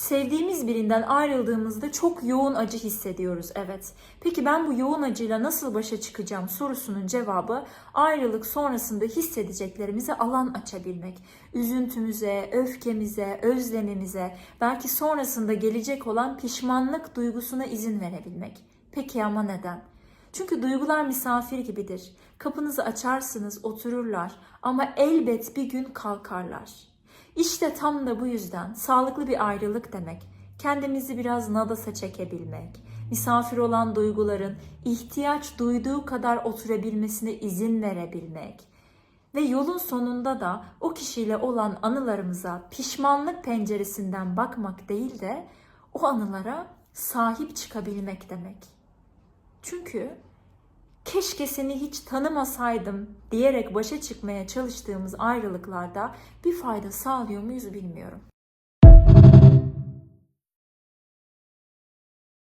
Sevdiğimiz birinden ayrıldığımızda çok yoğun acı hissediyoruz evet. Peki ben bu yoğun acıyla nasıl başa çıkacağım sorusunun cevabı ayrılık sonrasında hissedeceklerimize alan açabilmek. Üzüntümüze, öfkemize, özlemimize, belki sonrasında gelecek olan pişmanlık duygusuna izin verebilmek. Peki ama neden? Çünkü duygular misafir gibidir. Kapınızı açarsınız, otururlar ama elbet bir gün kalkarlar. İşte tam da bu yüzden sağlıklı bir ayrılık demek, kendimizi biraz nadasa çekebilmek, misafir olan duyguların ihtiyaç duyduğu kadar oturabilmesine izin verebilmek ve yolun sonunda da o kişiyle olan anılarımıza pişmanlık penceresinden bakmak değil de o anılara sahip çıkabilmek demek. Çünkü keşke seni hiç tanımasaydım diyerek başa çıkmaya çalıştığımız ayrılıklarda bir fayda sağlıyor muyuz bilmiyorum.